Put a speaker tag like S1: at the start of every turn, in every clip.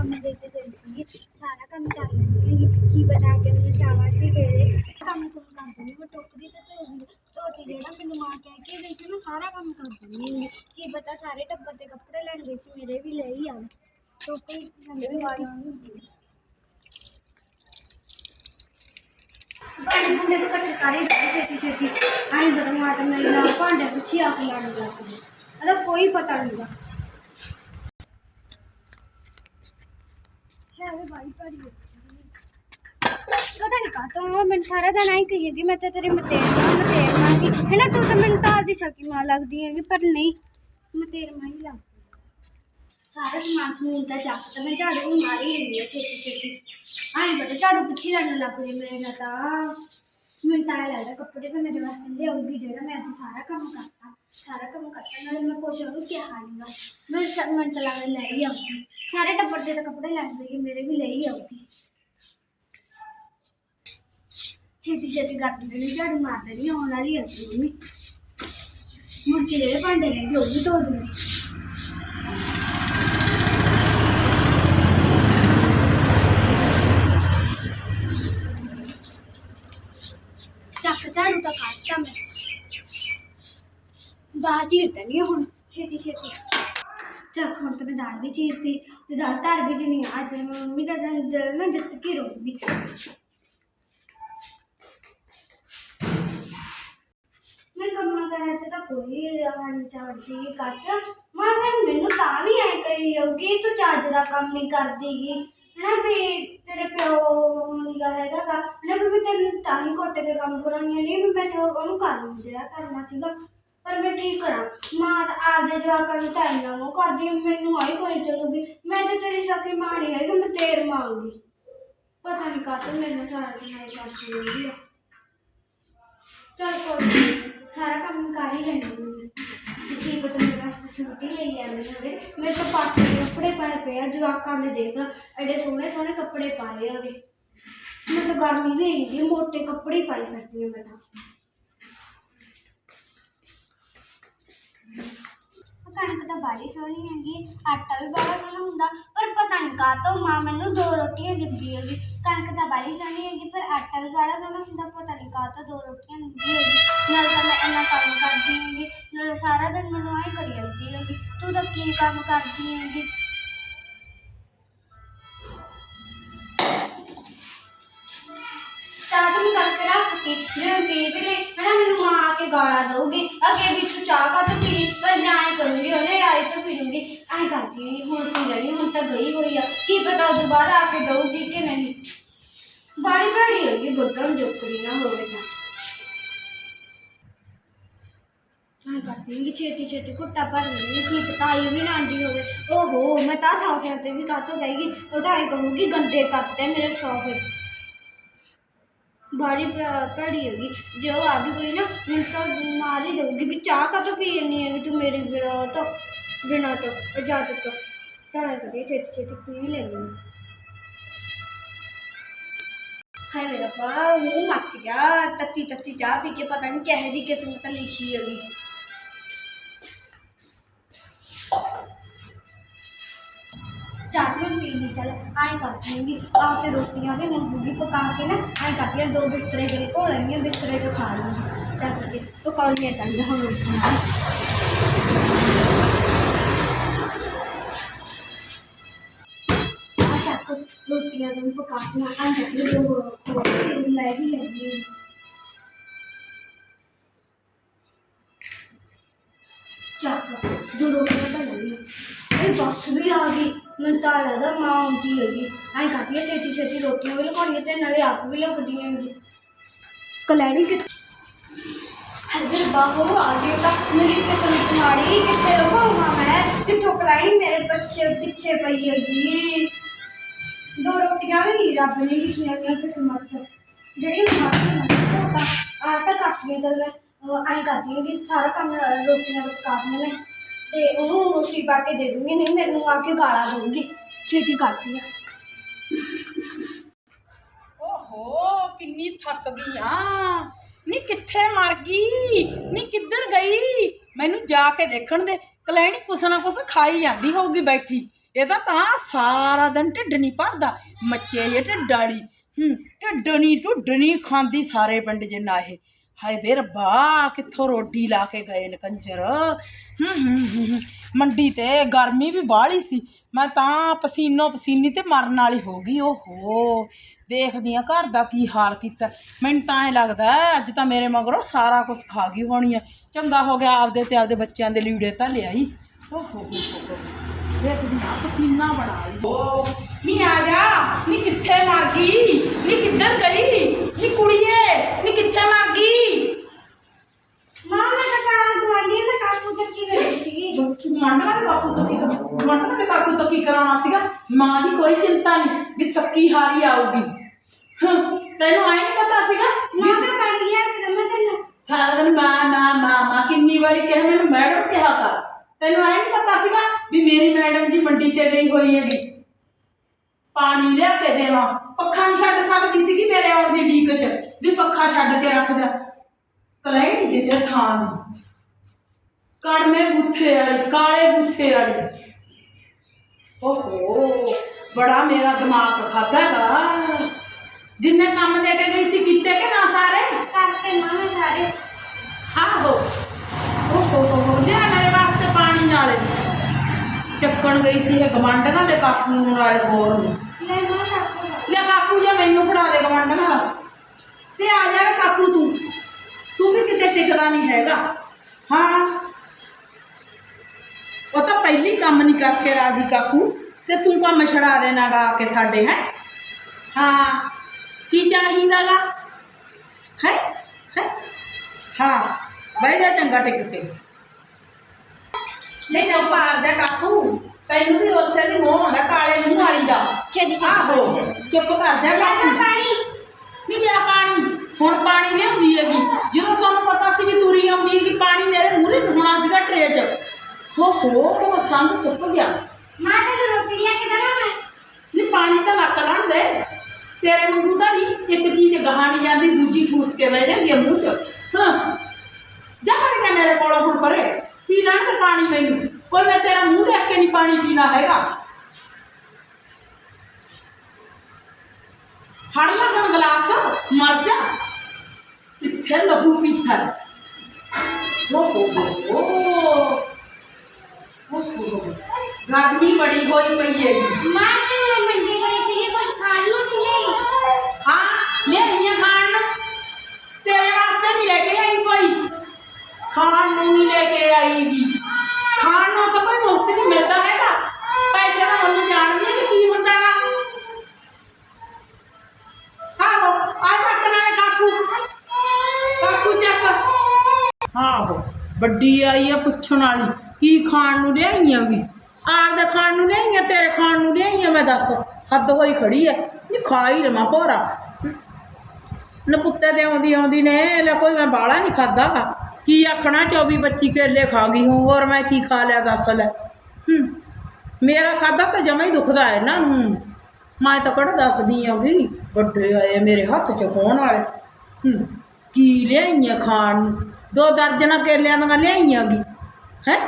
S1: ਕੰਮ ਦੇ ਕੇ ਗਈ ਸੀ ਸਾਰਾ ਕੰਮ ਕਰ ਲੈਂਦੀ ਹੈਗੀ ਕੀ ਬਤਾ ਕੇ ਮੈਨੂੰ ਸ਼ਾਬਾਸ਼ੀ ਦੇ ਦੇ ਕੰਮ ਕੁਮ ਕਰ ਦਿੰਦੀ ਮੈਂ ਟੋਕਰੀ ਤੇ ਧੋਦੀ ਧੋਤੀ ਜਿਹੜਾ ਮੈਨੂੰ ਮਾਂ ਕਹਿ ਕੇ ਗਈ ਸੀ ਮੈਂ ਸਾਰਾ ਕੰਮ ਕਰ ਦਿੰਦੀ ਹੈਗੀ ਕੀ ਪਤਾ ਸਾਰੇ ਟੱਬਰ ਦੇ ਕੱਪੜੇ ਲੈਣ ਗਈ ਸੀ ਮੇਰੇ ਵੀ ਲੈ ਹੀ ਆਵੇ ਟੋਕਰੀ ਲੰਬੀ ਵਾਲੀ ਬਾਈ ਮੁੰਡੇ ਤੋਂ ਇਕੱਠੇ ਕਰੀ ਦੇ ਛੇਤੀ ਛੇਤੀ ਆਈ ਬਦਮਾ ਤੇ ਮੇਰੇ ਨਾਲ ਭਾਂਡੇ ਪੁੱਛੀ ਆ ਕੇ ਲੜਨ ਲੱਗ ਪਈ ਇਹਦਾ ਪਤਾ ਨਹੀਂ ਕਾ ਤੂੰ ਮੈਨੂੰ ਸਾਰਾ ਦਿਨ ਆਈ ਕਹੀ ਜਾਂਦੀ, ਮੈਂ ਤੇ ਤੇਰੀ ਮਤੇਰ ਮਾਂ ਮਤੇਰ ਮਾਂ ਕੀ ਹੈ ਨਾ, ਤੂੰ ਤਾਂ ਮੈਨੂੰ ਤਾਂ ਦੀ ਸਕੀ ਮਾਂ ਲੱਗਦੀ ਹੈਗੀ, ਪਰ ਨਹੀਂ। ਮਤੇਰ ਮਾਂ ਹੀ ਲੱਗਦੀ। ਸਾਰਾ ਸਮਾਨ ਸਮੂਨ ਦਾ ਚੱਕ ਤੇ ਮੈਂ ਝਾੜੂ ਮਾਰੀ ਜਾਂਦੀ ਆ ਛੇਤੀ ਛੇਤੀ ਆਈ ਬਤਾ ਝਾੜੂ ਪਿੱਛੇ ਲੜਨ ਲੱਗ ਗਈ ਮੇਰੇ ਨਾਲ ਤਾਂ। ਮੈਨੂੰ ਤਾਂ ਐਂ ਲੱਗਦਾ ਕੱਪੜੇ ਤਾਂ ਮੇਰੇ ਵਾਸਤੇ ਲਿਆਉਗੀ ਜਿਹੜਾ ਮੈਂ ਅੱਜ ਸਾਰਾ ਕੰਮ ਕਰਤਾ। ਸਾਰਾ ਕੰਮ ਕਰਤਾ, ਨਾਲੇ ਮੈਂ ਕੁਛ ਉਹਨੂੰ ਕਿਹਾ ਨਹੀਂਗਾ ਮੈਂ ਸ- ਮੈਨੂੰ ਤਾਂ ਲੱਗਦਾ ਲੈ ਹੀ ਆਉਗੀ। ਸਾਰੇ ਟੱਬਰ ਦੇ ਤਾਂ ਕੱਪੜੇ ਲੈ ਗਈ ਮੇਰੇ ਵੀ ਲੈ ਹੀ ਆਉਗੀ। ਛੇਤੀ ਛੇਤੀ ਕਰ ਦਿੰਦੇ ਝਾੜੂ ਮਾਰ ਦੇਣੀ ਆਉਣ ਵਾਲੀ ਹੈ ਮੰਮੀ ਮੁੜ ਕੇ ਜਿਹੜੇ ਭਾਂਡੇ ਨੇ ਉਹ ਵੀ ਧੋ ਦਿੰਦੇ ਝਾੜੂ ਤਾਂ ਕੱਟਤਾ ਮੈਂ ਦਾਲ ਚੀਰਤਾ ਨਹੀਂ ਹੁਣ, ਛੇਤੀ ਛੇਤੀ। ਚੱਕ ਹੁਣ ਤਾਂ ਮੈਂ ਦਾਲ ਵੀ ਚੀਰਤੀ ਤੇ ਦਾਲ ਧਰ ਵੀ ਦਿੰਨੀ ਅੱਜ ਮੰਮੀ ਦਾ ਦਿਲ ਨਾ ਜਿੱਤ ਕੇ ਰਹੂੰਗੀ। ਮੈਂ ਕੰਮਾਂ ਕਰਾਂ ਚ ਤਾਂ ਕੋਈ ਰਹਿਣ ਚਾਹਦੀ ਕੱਚ ਮਾਂ ਫਿਰ ਮੈਨੂੰ ਤਾਂ ਵੀ ਐ ਕਹੀ ਜਾਊਗੀ, ਤੂੰ ਚੱਜ ਦਾ ਕੰਮ ਨਹੀਂ ਕਰਦੀਗੀ। ਹਨਾ ਵੀ ਤੇਰੇ ਪਿਓ ਨੀਗਾ ਹੈਗਾ ਗਾ। ਹਨਾ ਵੀ ਮੈਂ ਤੈਨੂੰ ਤਾਂ ਹੀ ਘੁੱਟ ਕੇ ਕੰਮ ਕਰਾਉਣੀ ਨਹੀਂ ਵੀ ਮੈਂ ਤੇ ਉਹਨੂੰ ਕਰ ਦਿਆ ਕਰਨਾ ਸੀਗਾ। ਪਰ ਮੈਂ ਕੀ ਕਰਾਂ? ਮਾਂ ਤਾਂ ਆਪਦੇ ਜਵਾਕਾਂ ਨੂੰ ਤਾਂ ਇੰਨਾ ਉਹ ਕਰਦੀ ਆ, ਮੈਨੂੰ ਆਈ ਕਰੀ ਚੱਲੂਗੀ। ਮੈਂ ਤੇ ਤੇਰੀ ਸਾਕੀ ਮਾਂ ਨਹੀਂ ਹੈਗੀ ਮੈਂ ਤੇਰ ਮਾਂਗੀ ਪਤਾ ਨਹੀਂ ਕਾਹਤੋਂ ਮੇਰੇ ਸਾਰਾ ਦਿਨ ਆਈ ਕਰਦੀ ਰਹਿੰਦੀ ਆ। ਚੱਲ ਕੋਈ ਨੀ, ਸਾਰਾ ਕੰਮ ਕਰ ਹੀ ਲੈਂਦੀ ਹਾਂ ਕੀ ਪਤਾ ਮੇਰੇ ਵਾਸਤੇ ਸੂਟ ਹੀ ਲਈ ਆਉਂਦੇ ਹੋਵੇ ਮੇਰੇ ਤਾਂ ਪਾਟੇ ਦੇ ਕੱਪੜੇ ਪਾਏ ਪਏ ਆ, ਜਵਾਕਾਂ ਦੇ ਦੇਖ ਲਾ, ਐਡੇ ਸੋਹਣੇ ਸੋਹਣੇ ਕੱਪੜੇ ਪਾਏ ਹੋਗੇ ਮੈਂ ਤਾਂ ਗਰਮੀ ਵੀ ਹੈਗੀ ਮੋਟੇ ਕੱਪੜੇ ਪਾਈ ਫਿਰਦੀ ਹਾਂ ਮੈਂ ਤਾਂ। ਕਣਕ ਤਾਂ ਬਾੜੀ ਸੋਹਣੀ ਹੈਗੀ, ਆਟਾ ਵੀ ਬੜਾ ਸੋਹਣਾ ਹੁੰਦਾ, ਪਰ ਪਤਾ ਨਹੀਂ ਕਾਹਤੋਂ ਮਾਂ ਮੈਨੂੰ ਦੋ ਰੋਟੀਆਂ ਦਿੰਦੀ ਹੈਗੀ। ਕਣਕ ਤਾਂ ਬਾੜੀ ਸੋਹਣੀ ਹੈਗੀ, ਪਰ ਆਟਾ ਵੀ ਬੜਾ ਸੋਹਣਾ ਹੁੰਦਾ, ਪਤਾ ਨਹੀਂ ਕਾਹਤੋਂ ਦੋ ਰੋਟੀਆਂ ਦਿੰਦੀ ਹੈਗੀ। ਨਾਲ ਤਾਂ ਮੈਂ ਇੰਨਾ ਕੰਮ ਕਰਦੀ ਹੈਗੀ, ਨਾਲ ਸਾਰਾ ਦਿਨ ਮੈਨੂੰ ਆਏ ਕਰੀ ਜਾਂਦੀ ਹੈਗੀ, ਤੂੰ ਤਾਂ ਕੀ ਕੰਮ ਕਰਦੀ ਹੈਗੀ? ਕਰਕੇ ਰੱਖਤੀ ਜੇ ਮੈਂ ਪੀ ਵੀ ਲਈ ਹਨਾ ਮੈਨੂੰ ਮਾਂ ਆ ਕੇ ਗਾਲਾਂ ਦਊਗੀ ਅੱਗੇ ਵੀ ਤੂੰ ਚਾਹ ਕਾ ਤੋਂ ਪੀ ਲਈ ਪਰ ਨਾ ਐ ਕਰੂੰਗੀ ਉਹਨੇ ਆਏ ਤੋਂ ਪੀ ਲੂੰਗੀ ਐ ਕਰਦੀ ਨਹੀਂ ਹੁਣ ਪੀ ਲੈਣੀ ਹੁਣ ਤਾਂ ਗਈ ਹੋਈ ਆ ਕੀ ਪਤਾ ਉਹ ਦੁਬਾਰਾ ਆ ਕੇ ਦਊਗੀ ਕਿ ਨਹੀਂ ਬਾੜੀ ਭੜੀ ਹੋਗੀ ਬੁੱਢਣ ਜੋਕਰੀ ਨਾ ਹੋਵੇ ਤਾਂ ਐ ਕਰਦੀ ਨਹੀਂ ਛੇਤੀ ਛੇਤੀ ਕੁੱਟਾ ਭਰ ਲੈਂਦੀ ਕੀ ਪਤਾ ਆਈ ਵੀ ਨਾ ਆਂਦੀ ਹੋਵੇ ਓਹੋ ਮੈਂ ਤਾਂ ਸੋਫੇ ਤੇ ਵੀ ਕਾਹਤੋਂ ਬਹਿ ਗਈ ਉਹ ਤਾਂ ਐ ਕਹੂਗੀ ਗੰਦੇ ਕਰਤੇ ਮੇਰੇ ਸੋਫੇ ਬਾੜੀ ਭੜੀ ਹੈਗੀ ਜੇ ਉਹ ਆ ਵੀ ਗਈ ਨਾ ਮੈਨੂੰ ਤਾਂ ਮਾਰ ਹੀ ਦਊਗੀ ਵੀ ਚਾਹ ਕਦੋਂ ਪੀ ਜਾਂਦੀ ਹੈਗੀ ਤੂੰ ਮੇਰੇ ਬਿਨਾਂ ਤੋਂ ਬਿਨਾਂ ਤੋਂ ਇਜਾਜ਼ਤ ਤੋਂ ਤਾਂ ਕਰੀ ਛੇਤੀ ਛੇਤੀ ਪੀ ਲੈਂਦੀ ਹਾਂ ਹਾਏ ਮੇਰਾ ਪਾ ਮੂੰਹ ਮੱਚ ਗਿਆ ਤੱਤੀ ਤੱਤੀ ਚਾਹ ਪੀ ਕੇ ਪਤਾ ਨਹੀਂ ਕਿਹੋ ਜੀ ਕਿਸਮਤ ਲਿਖੀ ਹੈਗੀ ਚਾਹ ਪੀ ਲਈ ਚੱਲ ਆਏ ਕਰਦੀ ਹੈਗੀ ਆ ਕੇ ਰੋਟੀਆਂ ਵੀ ਮੰਗੂਗੀ ਪਕਾ ਕੇ ਨਾ ਆਏ ਕਰਦੀ ਹਾਂ ਦੋ ਬਿਸਤਰੇ ਜਿਹੜੇ ਘੋਲ ਲੈਣੀਆਂ ਬਿਸਤਰੇ 'ਚ ਖਾ ਲੂੰਗੀ ਚੱਕ ਕੇ ਪਕਾਉਣੀਆਂ ਚਾਹੀਦੀਆਂ ਹੁਣ ਰੋਟੀਆਂ ਆ ਚੱਕ ਰੋਟੀਆਂ ਤੋਂ ਪਕਾ ਕੇ ਆ ਚੱਕ ਦੋ ਹੋਰ ਲੈ ਵੀ ਲੈਣੀ ਚੱਕ ਦੋ ਰੋਟੀਆਂ ਤਾਂ ਲੈ ਲਈ ਇਹ ਬੱਸ ਵੀ ਆ ਗਈ ਮੈਨੂੰ ਤਾਂ ਲੱਗਦਾ ਮਾਂ ਆਉਂਦੀ ਹੈਗੀ ਐਂ ਕਰਦੀ ਆ ਛੇਤੀ ਛੇਤੀ ਰੋਟੀਆਂ ਵੀ ਲਗਾਉਣੀਆਂ ਤੇ ਨਾਲੇ ਆਪ ਵੀ ਲੱਗਦੀ ਹੈਗੀ ਕਲੈਣੀ ਕਿ ਹਜ਼ਰ ਬਾਹੋ ਆ ਗਈ ਤਾਂ ਮੇਰੀ ਕਿਸਮਤ ਮਾੜੀ ਕਿੱਥੇ ਲਗਾਉਣਾ ਮੈਂ ਕਿੱਥੋਂ ਕਲਾਈ ਮੇਰੇ ਬੱਚੇ ਪਿੱਛੇ ਪਈ ਹੈਗੀ ਦੋ ਰੋਟੀਆਂ ਵੀ ਨਹੀਂ ਰੱਬ ਨੇ ਲਿਖੀਆਂ ਗਈਆਂ ਕਿਸਮਤ 'ਚ ਜਿਹੜੀ ਮਾੜੀ ਨਾ ਉਹ ਤਾਂ ਆ ਤਾਂ ਕਾਫੀ ਚੱਲ ਮੈਂ ਐਂ ਕਰਦੀ ਹਾਂ ਕਿ ਸਾਰਾ ਕੰਮ ਅ, ਰੋਟੀਆਂ ਪਕਾ ਦਿੰਦੀ ਮੈਂ ਤੇ ਉਹਨੂੰ ਰੋਟੀ ਪਾ ਕੇ ਦੇ ਦੂੰਗੀ, ਨਹੀਂ ਮੈਨੂੰ ਆ ਕੇ ਗਾਲਾਂ ਦਊਗੀ। ਛੇਤੀ ਕਰਦੀ ਆ।
S2: ਓਹੋ, ਕਿੰਨੀ ਥੱਕ ਗਈ ਆ। ਨੀ ਕਿੱਥੇ ਮਰ ਗਈ? ਨੀ ਕਿੱਧਰ ਗਈ? ਮੈਨੂੰ ਜਾ ਕੇ ਦੇਖਣ ਦੇ। ਕਲੈਣੀ ਕੁਛ ਨਾ ਕੁਛ ਖਾਈ ਜਾਂਦੀ ਹੋਊਗੀ ਬੈਠੀ। ਇਹਦਾ ਤਾਂ ਸਾਰਾ ਦਿਨ ਢਿੱਡ ਨਹੀਂ ਭਰਦਾ। ਮੱਚੇ ਜੇ ਢਿੱਡ ਵਾਲੀ। ਹੂੰ, ਢਿੱਡ ਨਹੀਂ ਢੁੱਡ ਨਹੀਂ ਖਾਂਦੀ ਸਾਰੇ ਪਿੰਡ ਜਿੰਨਾ ਇਹ। ਹਾਏ ਵੇ ਰੱਬਾ ਕਿੱਥੋਂ ਰੋਟੀ ਲਾ ਕੇ ਗਏ ਨੇ ਕੰਜਰ? ਹੂੰ ਹੂੰ ਹੂੰ, ਮੰਡੀ ਤੇ ਗਰਮੀ ਵੀ ਬਾਹਲੀ ਸੀ। ਮੈਂ ਤਾਂ ਪਸੀਨੋ ਪਸੀਨੀ ਤੇ ਮਰਨ ਵਾਲੀ ਹੋ ਗਈ ਓਹੋ। ਦੇਖਦੀ ਆ ਘਰ ਦਾ ਕੀ ਹਾਲ ਕੀਤਾ। ਮੈਨੂੰ ਤਾਂ ਐ ਲੱਗਦਾ ਅੱਜ ਤਾਂ ਮੇਰੇ ਮਗਰੋਂ ਸਾਰਾ ਕੁਝ ਖਾ ਗਈ ਹੋਣੀ ਆ ਚੰਗਾ ਹੋ ਗਿਆ ਆਪਦੇ ਤੇ ਆਪਦੇ ਬੱਚਿਆਂ ਦੇ ਲੀੜੇ ਤਾਂ ਲਿਆਈ। ਓਹੋ ਹੋ ਹੋ ਦੇਖਦੀ ਆ ਪਸੀਨਾ ਬੜਾ ਆਈ ਓ ਨੀ ਆ ਜਾ ਨੀ ਕਿੱਥੇ ਮਰ ਗਈ? ਨੀ ਕਿੱਧਰ ਗਈ? ਨੀ ਕੁੜੀਏ ਨੀ ਕਿੱਥੇ ਮਰ ਗਈ?
S1: ਮਾਂ ਮੈਂ ਤਾਂ ਕਾਰ ਗਵਾਂਢੀ ਦਾ ਕਾਕੂ ਚੱਕੀ ਗਈ ਸੀਗੀ।
S2: ਮੰਡਲਾ ਦੇ ਬਾਪੂ ਤੋਂ ਕੀ ਮੰਡਲਾ ਦੇ ਕਾਕੂ ਤੋਂ ਕੀ ਕਰਾਉਣਾ ਸੀਗਾ? ਮਾਂ ਦੀ ਕੋਈ ਚਿੰਤਾ ਨਹੀਂ ਵੀ ਥੱਕੀ ਹਾਰੀ ਆਊਗੀ। ਹਾਂ, ਤੈਨੂੰ ਆਈ ਨਹੀਂ ਪਤਾ ਸੀਗਾ
S1: ਮਾਂ ਮੈਂ ਪੜ ਗਿਆ ਕਿ ਮੈਂ ਤੈਨੂੰ।
S2: ਸਾਰਾ ਦਿਨ ਮਾਂ ਮਾਂ ਮਾਂ ਮਾਂ ਕਿੰਨੀ ਵਾਰੀ ਕਿਹਾ ਮੈਨੂੰ ਮੈਡਮ ਕਿਹਾ ਕਰ। ਤੈਨੂੰ ਆਈ ਨਹੀਂ ਪਤਾ ਸੀਗਾ ਵੀ ਮੇਰੀ ਮੈਡਮ ਜੀ ਮੰਡੀ ਤੇ ਗਈ ਹੋਈ ਹੈਗੀ। ਪਾਣੀ ਲਿਆ ਕੇ ਦੇਵਾਂ। ਪੱਖਾ ਨਹੀਂ ਛੱਡ ਸਕਦੀ ਸੀਗੀ ਮੇਰੇ ਆਉਣ ਦੀ ਢੀਕ ਚ। ਵੀ ਪੱਖਾ ਛੱਡ ਕੇ ਰੱਖ ਦਿਆਂ ਕਲੇ ਨਹੀਂ ਕਿਸੇ ਥਾਂ ਦੀ। ਕੜਮੇ ਬੁੱਥੇ ਵਾਲੀ ਕਾਲੇ ਬੁੱਥੇ ਵਾਲੀ। ਓਹੋ ਬੜਾ ਮੇਰਾ ਦਿਮਾਗ ਖਾਦਾਗਾ ਜਿੰਨੇ ਕੰਮ ਦੇ ਕੇ ਗਈ ਸੀ ਕੀਤੇ ਕਿ ਨਾ ਸਾਰੇ?
S1: ਕਰਤੇ ਮਾਂ ਮੈਂ ਸਾਰੇ।
S2: ਆਹੋ ਓਹੋ ਹੋ ਹੋ ਲਿਆ ਮੇਰੇ ਵਾਸਤੇ ਪਾਣੀ ਨਾਲੇ ਚੱਕਣ ਗਈ ਸੀ ਇਹ ਗਵਾਂਢੀਆਂ ਦੇ ਕਾਕੂ ਨੂੰ ਨਾਲ ਹੋਰ। ਨੂੰ
S1: ਲੈ ਮਾਂ ਕਾਕੂ
S2: ਲੈ ਕਾਕੂ ਜਾਂ ਮੈਨੂੰ ਫੜਾ ਦੇ ਗਵਾਂਢੀਆਂ। ਦਾ ਤੇ ਆ ਜਾ ਕਾਕੂ ਤੂੰ। ਤੂੰ ਵੀ ਕਿਤੇ ਟਿਕਦਾ ਨਹੀਂ ਹੈਗਾ। ਹਾਂ। ਉਹ ਤਾਂ ਪਹਿਲੀ ਕੰਮ ਨਹੀਂ ਕਰਕੇ ਰਾਜੀ ਕਾਕੂ। ਤੇ ਤੂੰ ਕੰਮ ਛੜਾ ਦੇਣਾਗਾ ਆ ਕੇ ਸਾਡੇ, ਹੈ? ਹਾਂ। ਕੀ ਚਾਹੀਦਾਗਾ? ਹੈ? ਹੈ? ਹਾਂ। ਬਹਿ ਜਾ ਚੰਗਾ ਟਿਕ ਕੇ ਨਹੀਂ ਚੁੱਪ ਕਰ ਜਾ ਕਾਕੂ ਤੈਨੂੰ ਵੀ ਉਸੇ ਦੀ ਮੋਹ ਆਉਂਦਾ ਕਾਲੇ ਮੂੰਹ ਵਾਲੀ ਦਾ।
S1: ਛੇਤੀ
S2: ਆਹੋ ਚੁੱਪ ਕਰ ਜਾ ਕਾਕੂ।
S1: ਪਾਣੀ।
S2: ਨਹੀਂ ਲਿਆ ਪਾਣੀ। ਹੁਣ ਪਾਣੀ ਲਿਆਉਂਦੀ ਹੈਗੀ। ਜਦੋਂ ਸਾਨੂੰ ਪਤਾ ਸੀ ਵੀ ਤੁਰੀ ਆਉਂਦੀ ਹੈਗੀ ਪਾਣੀ ਮੇਰੇ ਮੂਹਰੇ ਹੋਣਾ ਸੀਗਾ ਟਰੇ 'ਚ। ਹੋ ਹੋ ਸੰਗ ਸੁੱਕ ਗਿਆ।
S1: ਮਾਂ ਤੈਨੂੰ ਰੋਟੀ ਲਿਆ ਕੇ ਦੇਵਾਂ ਮੈਂ।
S2: ਨਹੀਂ ਪਾਣੀ ਤਾਂ ਲੱਕ ਲਣ ਦੇ। ਤੇਰੇ ਵਾਂਗੂ ਤਾਂ ਨਹੀਂ ਇੱਕ ਚੀਜ਼ ਗਾਹਾਂ ਨਹੀਂ ਜਾਂਦੀ ਦੂਜੀ ਠੂਸ ਕੇ ਬਹਿ ਜਾਂਦੀ ਹੈ ਮੂੰਹ 'ਚ। ਹਾਂ। ਜਾ ਵਗ ਜਾ ਮੇਰੇ ਕੋਲੋਂ ਹੁਣ ਪਰੇ। ਪੀ ਲੈਣ ਤੇ ਪਾਣੀ ਮੈਨੂੰ ਕੋਈ ਮੈਂ ਤੇਰਾ ਮੂੰਹ ਦੇਖ ਕੇ ਨਹੀਂ ਪਾਣੀ ਪੀਣਾ ਹੈਗਾ ਫੜ ਲੈ ਹੁਣ ਗਲਾਸ ਮਰ ਜਾ ਕਿੱਥੇ ਲਹੂ ਪੀਤਾ ਹੋ ਹੋ ਹੋ ਹੋ ਹੋ ਗਰਮੀ ਬੜੀ ਹੋਈ ਪਈ ਹੈ
S1: ਮਾਂ ਖਾਣ ਨੂੰ ਨਹੀਂ
S2: ਲੈ ਕੇ ਆਈਗੀ। ਖਾਣ ਨੂੰ ਤਾਂ ਕੋਈ ਮੁਫਤ ਨਹੀਂ ਮਿਲਦਾ ਹੈਗਾ। ਪੈਸੇ ਦਾ ਹੁਣ ਜਾਣਦੀ ਹੈ ਕਿ ਕੀ ਹੁੰਦਾ ਹੈਗਾ ਆਹੋ, ਆ ਚੱਕ ਨਾਲੇ ਕਾਕੂ। ਕਾਕੂ ਚੱਕ। ਆਹੋ, ਵੱਡੀ ਆਈ ਆ ਪੁੱਛਣ ਵਾਲੀ, ਕੀ ਖਾਣ ਨੂੰ ਲਿਆਈਆਂਗੀ ਆਪਦੇ ਖਾਣ ਨੂੰ ਲਿਆਈਆਂ ਤੇਰੇ ਖਾਣ ਨੂੰ ਲਿਆਈਆਂ ਮੈਂ ਦੱਸ। ਹੱਦ ਹੋਈ ਖੜੀ ਐ ਨਹੀਂ ਖਾ ਹੀ ਲਵਾਂ ਭੋਰਾ। ਨਪੁੱਤੇ ਦੇ ਆਉਂਦੀ ਆਉਂਦੀ ਨੇ, ਲੈ ਕੋਈ ਮੈਂ ਬਾਲਾ ਨਹੀਂ ਖਾਦਾ ਕੀ ਆਖਣਾ 24 25 ਕੇਲੇ ਖਾ ਗਈ ਹੂੰ ਹੋਰ ਮੈਂ ਕੀ ਖਾ ਲਿਆ ਦੱਸ ਲੈ। ਹੂੰ, ਮੇਰਾ ਖਾਦਾ ਤਾਂ ਜਮਾ ਹੀ ਦੁਖਦਾ ਹੈ ਨਾ, ਹੂੰ। ਮੈਂ ਤਾਂ ਕਿਹੜਾ ਦੱਸਦੀ ਆਂਗੀ ਵੱਡੇ ਆਏ ਮੇਰੇ ਹੱਥ 'ਚ ਹੋਣ ਵਾਲੇ। ਹੂੰ, ਕੀ ਲਿਆਈਆਂ ਖਾਣ ਨੂੰ? ਦੋ ਦਰਜਨਾਂ ਕੇਲਿਆਂ ਦੀਆਂ ਲਿਆਈਆਂਗੀ ਹੈ?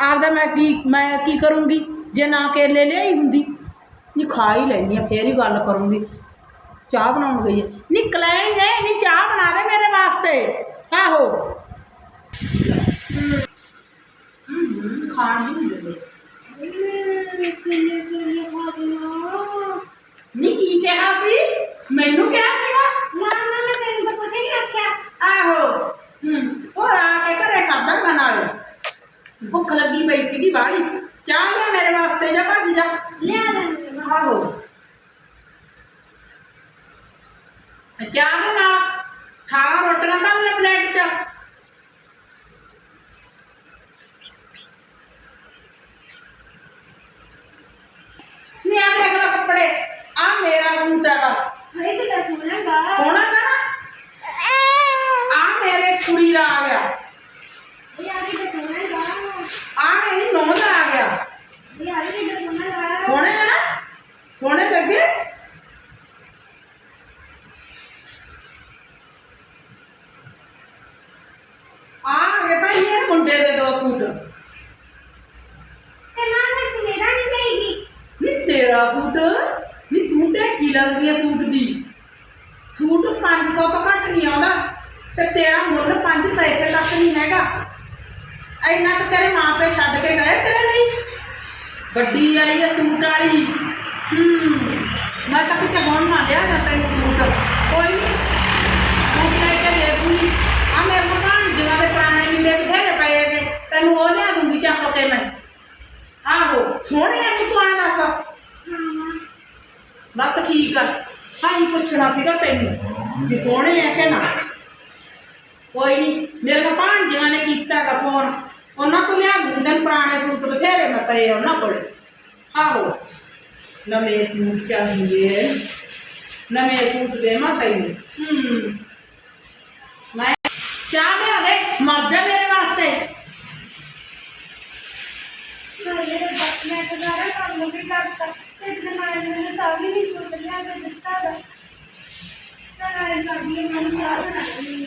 S2: ਆਪਦਾ ਮੈਂ ਕੀ ਮੈਂ ਕੀ ਕਰੂੰਗੀ? ਜੇ ਨਾ ਕੇਲੇ ਲਿਆਈ ਹੁੰਦੀ ਨਹੀਂ ਖਾ ਹੀ ਲੈਣੀ ਆ, ਫੇਰ ਹੀ ਗੱਲ ਕਰੂੰਗੀ। ਚਾਹ ਬਣਾਉਣ ਗਈ ਹੈ ਨੀ ਕਲੈਣੀ ਨੇ ਨੀ ਚਾਹ ਬਣਾ ਦੇ ਮੇਰੇ ਵਾਸਤੇ। ਆਹੋ। ਨੀ ਕੀ ਕਿਹਾ ਸੀ ਮੈਨੂੰ ਕਿਹਾ ਸੀਗਾ
S1: ਨਾ ਨਾ ਮੈਂ ਤੈਨੂੰ ਤਾਂ ਕੁਛ ਨਹੀਂ ਆਖਿਆ
S2: ਆਹੋ ਹੂੰ ਉਹ ਆ ਕੇ ਘਰੇ ਖਾਦਾ ਗਾ ਨਾਲੇ ਭੁੱਖ ਲੱਗੀ ਪਈ ਸੀਗੀ ਬਾਹਲੀ ਚਾਹ ਲਿਆ ਮੇਰੇ ਵਾਸਤੇ ਜਾ ਭੱਜ ਜਾ
S1: ਲਿਆ ਦੇ ਮਾਂ
S2: ਆਹੋ ਚਾਹ ਦੇ ਨਾਲ ਖਾਣਾ ਰੋਟੀਆਂ ਤਾਂ ਆਪਣੇ ਪਲੇਟ 'ਚ ਨੀ ਆ ਦੇਖ ਲੈ ਕੱਪੜੇ ਆ ਮੇਰਾ ਸੂਟ ਹੈਗਾ।
S1: ਹਾਏ ਤੇ ਸੋਹਣਾ ਗਾ
S2: ਸੋਹਣਾ ਨਾ ਆ ਮੇਰੇ ਕੁੜੀ ਦਾ ਆ ਗਿਆ
S1: ਇਹ ਆ ਵੀ ਤਾਂ ਸੋਹਣਾ ਗਾ
S2: ਆ ਮੇਰੀ ਨੌਂ ਦਾ ਆ ਗਿਆ
S1: ਇਹ ਆ ਵੀ ਤਾਂ ਸੋਹਣਾ ਗਾ
S2: ਸੋਹਣੇ ਹੈ ਨਾ ਸੋਹਣੇ ਲੱਗੇ ਆ ਗਏ ਭਾਈ ਇਹ ਮੁੰਡੇ ਦੇ ਦੋ ਸੂਟ
S1: ਤੇ ਮਾਂ ਮੈਂ ਤੂੰ ਮੇਰਾ ਨਹੀਂ ਦੇਗੀ
S2: ਸੂਟ ਨਹੀਂ ਤੂੰ ਢੇਕੀ ਲੱਗਦੀ ਹੈ ਸੂਟ ਦੀ ਸੂਟ 500 ਤੋਂ ਘੱਟ ਨਹੀਂ ਆਉਂਦਾ ਤੇ ਤੇਰਾ ਮੁੱਲ 5 ਪੈਸੇ ਤੱਕ ਨਹੀਂ ਹੈਗਾ ਇੰਨਾ ਕੁ ਤੇਰੇ ਮਾਪੇ ਛੱਡ ਕੇ ਗਏ ਤੇਰੇ ਲਈ ਵੱਡੀ ਆਈ ਹੈ ਸੂਟ ਵਾਲੀ ਹੂੰ ਮੈਂ ਤਾਂ ਕਿਤੇ ਹੁਣ ਨਾ ਲਿਆ ਜਾਂ ਤੈਨੂੰ ਸੂਟ ਕੋਈ ਨਹੀਂ ਸੂਟ ਲੈ ਕੇ ਦੇ ਦੂੰਗੀ ਆ ਮੇਰੇ ਮਕਾਨ ਜਿਨ੍ਹਾਂ ਦੇ ਪੁਰਾਣੇ ਲੀੜੇ ਬਥੇਰੇ ਪਏ ਹੈਗੇ ਤੈਨੂੰ ਉਹ ਲਿਆ ਦੂੰਗੀ ਚੱਕ ਕੇ ਮੈਂ ਆਹੋ ਸੋਹਣੇ ਆ ਤੂੰ ਆਂ ਦੱਸ
S1: ਹਾਂ
S2: ਬਸ ਠੀਕ ਆ। ਹਾਂ ਹੀ ਪੁੱਛਣਾ ਸੀਗਾ ਤੈਨੂੰ ਕਿ ਸੋਹਣੇ ਆ ਕਿ ਨਾ? ਕੋਈ ਨਹੀਂ ਮੇਰੇ ਕੋਲ ਭਾਂਜੀਆਂ ਨੇ ਕੀਤਾ ਫੋਨ ਉਹਨਾਂ ਤੋਂ ਲਿਆ ਦੂੰਗੀ ਪੁਰਾਣੇ ਸੂਟ ਬਥੇਰੇ ਮੈਂ ਪਏ ਉਹਨਾਂ ਕੋਲ। ਆਹੋ, ਨਵੇਂ ਸੂਟ ਚਾਹੀਦੇ ਨਵੇਂ ਸੂਟ ਦੇ ਮੈਂ ਤੈਨੂੰ। ਹੂੰ। ਮੈਂ ਚਾਹ ਲਿਆ ਦੇ, ਮਰ ਜਾ ਮੇਰੇ ਵਾਸਤੇ।
S1: ਮੈਂ ਤਾਂ ਸਾਰਾ ਕੰਮ ਵੀ ਕਰਤਾ ਤੇ ਜਮਾਨੇ ਮੈਨੂੰ ਤਾਂ ਵੀ ਨਹੀਂ ਸੁਣ ਲਿਆ ਤੇ ਦਿੱਤਾ ਦਾ ਤਾਂ ਨਾਲੇ ਕਰਦੀ ਮੈਨੂੰ ਚਾਹ ਬਣਾਉਣੀ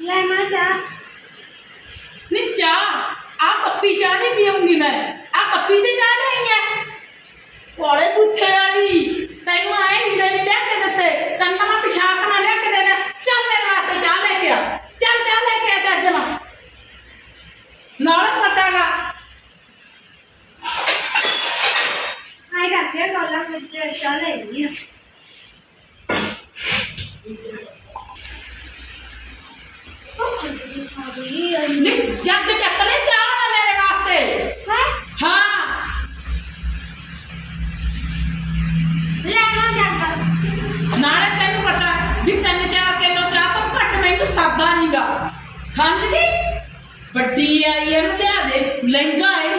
S1: ਲੈ ਮੈਂ ਚਾਹ
S2: ਨੀ ਚਾਹ ਆ ਕੱਪੀ ਚਾਹ ਨਹੀਂ ਪੀਉਂਗੀ ਮੈਂ। ਆ ਕੱਪੀ 'ਚ ਚਾਹ ਨਹੀਂ ਹੈ ਕੋਲੇ ਪੁੱਛੇ ਵਾਲੀ। ਤੈਨੂੰ ਆਏ ਨਹੀਂ ਲਿਆ